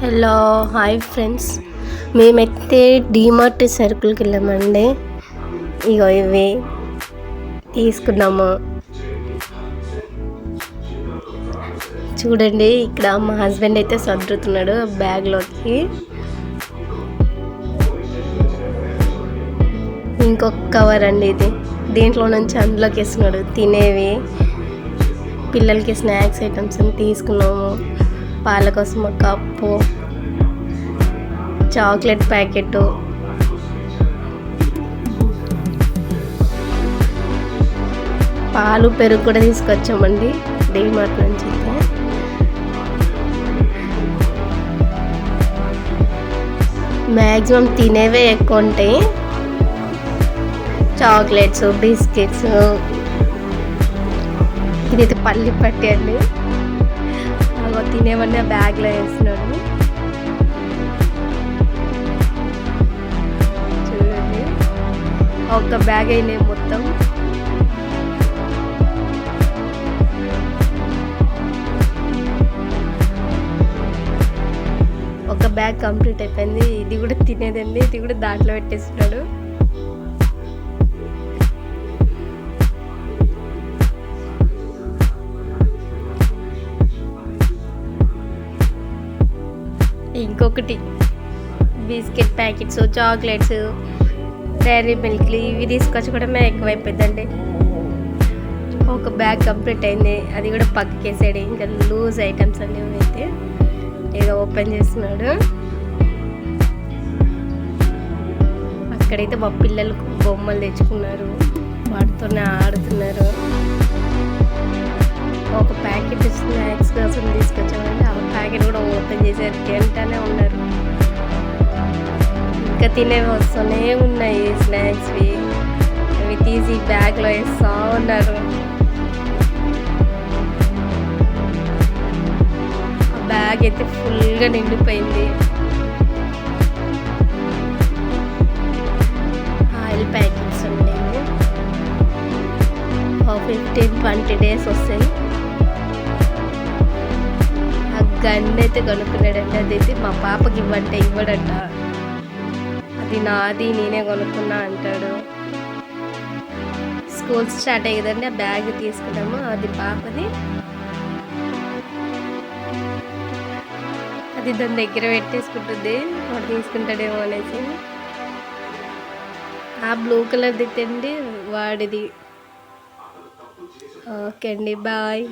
Hello hi friends. మేమైతే డీమార్ట్ సరుకులకి వెళ్ళామండి. ఇగో ఇవి తీసుకున్నాము. చూడండి ఇక్కడ మా హస్బెండ్ అయితే సర్దుతున్నాడు బ్యాగ్లోకి. ఇంకొక కవర్ అండి ఇది. దీంట్లో నుంచి అందులోకి వేస్తున్నాడు తినేవి. పిల్లలకి స్నాక్స్ ఐటమ్స్ అని తీసుకున్నాము. పాల కోసం ఒక కప్పు చాక్లెట్ ప్యాకెట్. పాలు పెరుగు కూడా తీసుకొచ్చామండి. డీమార్ట్ నుంచి మ్యాక్సిమం తినేవే ఎక్కువ ఉంటాయి చాక్లెట్స్ బిస్కెట్స్. ఇదైతే పల్లి పట్టి అండి. అగో తినేవన్నీ ఆ బ్యాగ్లో వేస్తున్నాడు చూడండి. ఒక్క బ్యాగ్ అయినాయి మొత్తం. ఒక బ్యాగ్ కంప్లీట్ అయిపోయింది. ఇది కూడా తినేదండి. ఇది కూడా దాంట్లో పెట్టేస్తున్నాడు. ఇంకొకటి. బిస్కెట్ ప్యాకెట్స్ చాక్లెట్స్ డైరీ మిల్క్లు ఇవి తీసుకొచ్చి కూడా మేము ఎక్కువైపోయిందండి. ఒక బ్యాగ్ కంప్లీట్ అయింది. అది కూడా పక్కకేసాడు ఇంకా లూజ్ ఐటమ్స్ అన్నీ అయితే ఏదో ఓపెన్ చేస్తున్నాడు. అక్కడైతే మా పిల్లలకు బొమ్మలు తెచ్చుకున్నారు. వాటితోనే ఆడుతున్నారు. ఒక ప్యాకెట్ స్నాక్స్ కోసం తీసుకొచ్చామండి. ప్యాకెట్ కూడా ఓపెన్ చేశారు తింటానే ఉన్నారు ఇంకా తినేవి వస్తూనే ఉన్నాయి స్నాక్స్వి అవి తీసి బ్యాగ్లో వేస్తూ ఉన్నారు. బ్యాగ్ అయితే ఫుల్గా నిండిపోయింది. ఆయిల్ ప్యాకెట్స్ ఉండేవి ఫిఫ్టీన్ ట్వంటీ డేస్ వస్తాయి. గన్ అయితే కొనుక్కున్నాడంటే అదైతే మా పాపకి ఇవ్వంటే ఇవ్వడంట. అది నాది నేనే కొనుక్కున్నా అంటాడు. స్కూల్ స్టార్ట్ అయ్యేదండి ఆ బ్యాగ్ తీసుకున్నాము. అది పాపది. అది దాని దగ్గర పెట్టేసుకుంటుంది. వాడు తీసుకుంటాడేమో అనేసి. ఆ బ్లూ కలర్ దిద్దండి వాడిది. ఓకే అండి బాయ్.